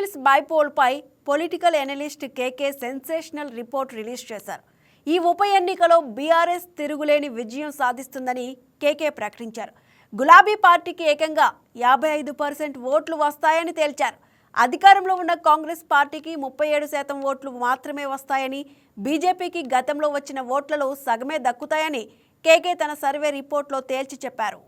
Jubilee Hills బైపోల్పై political analyst KK sensational report release చేశారు. ఈ ఉప ఎన్నికలో బీఆర్ఎస్ తిరుగులేని విజయం సాధిస్తుందని కేకే ప్రకటించారు. గులాబీ పార్టీకి ఏకంగా యాభై ఐదు పర్సెంట్ ఓట్లు వస్తాయని తేల్చారు. అధికారంలో ఉన్న కాంగ్రెస్ పార్టీకి ముప్పై ఏడు శాతం ఓట్లు మాత్రమే వస్తాయని బీజేపీకి గతంలో వచ్చిన ఓట్లలో సగమే దక్కుతాయని కేకే తన సర్వే రిపోర్ట్లో తేల్చి చెప్పారు.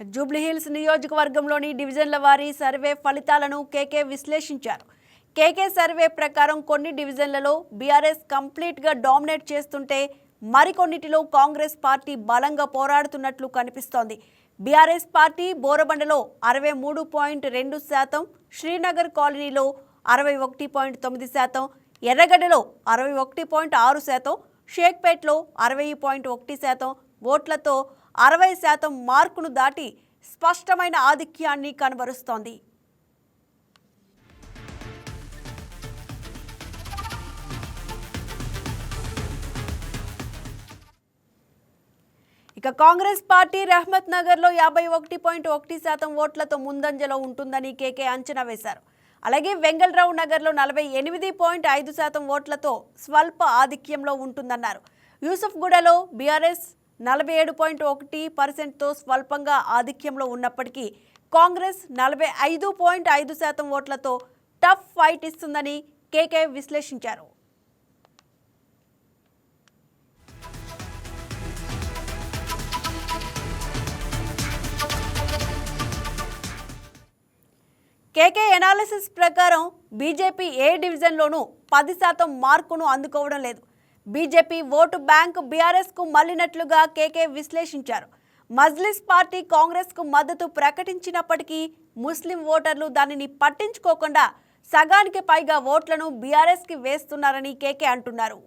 జూబ్లీహిల్స్ నియోజకవర్గంలోని డివిజన్ల వారీ సర్వే ఫలితాలను కేకే విశ్లేషించారు. కేకే సర్వే ప్రకారం కొన్ని డివిజన్లలో బీఆర్ఎస్ కంప్లీట్గా డామినేట్ చేస్తుంటే మరికొన్నిటిలో కాంగ్రెస్ పార్టీ బలంగా పోరాడుతున్నట్లు కనిపిస్తోంది. బీఆర్ఎస్ పార్టీ బోరబండలో అరవై మూడు పాయింట్ రెండు శాతం శ్రీనగర్ కాలనీలో అరవై ఒకటి పాయింట్ తొమ్మిది శాతం ఎర్రగడ్డలో అరవై ఒకటి పాయింట్ ఆరు శాతం షేక్పేట్లో అరవై పాయింట్ ఒకటి శాతం ఓట్లతో అరవై శాతం మార్కును దాటి స్పష్టమైన ఆధిక్యాన్ని కనబరుస్తోంది. ఇక కాంగ్రెస్ పార్టీ రహమత్ నగర్లో యాభై ఒకటి పాయింట్ ఒకటి శాతం ఓట్లతో ముందంజలో ఉంటుందని కేకే అంచనా వేశారు. అలాగే వెంగళరావు నగర్లో నలభై ఎనిమిది పాయింట్ ఐదు శాతం ఓట్లతో స్వల్ప ఆధిక్యంలో ఉంటుందన్నారు. యూసుఫ్గూడలో బీఆర్ఎస్ నలభై ఏడు పాయింట్ ఒకటి పర్సెంట్తో స్వల్పంగా ఆధిక్యంలో ఉన్నప్పటికీ కాంగ్రెస్ నలభై ఐదు పాయింట్ ఐదు శాతం ఓట్లతో టఫ్ ఫైట్ ఇస్తుందని కేకే విశ్లేషించారు. కేకే ఎనాలిసిస్ ప్రకారం బీజేపీ ఏ డివిజన్లోనూ పది శాతం మార్కును అందుకోవడం లేదు. బీజేపీ ఓటు బ్యాంక్ బీఆర్ఎస్కు మళ్ళినట్లుగా కేకే విశ్లేషించారు. మజ్లిస్ పార్టీ కాంగ్రెస్కు మద్దతు ప్రకటించినప్పటికీ ముస్లిం ఓటర్లు దానిని పట్టించుకోకుండా సగానికి పైగా ఓట్లను బీఆర్ఎస్కి వేస్తున్నారని కేకే అంటున్నారు.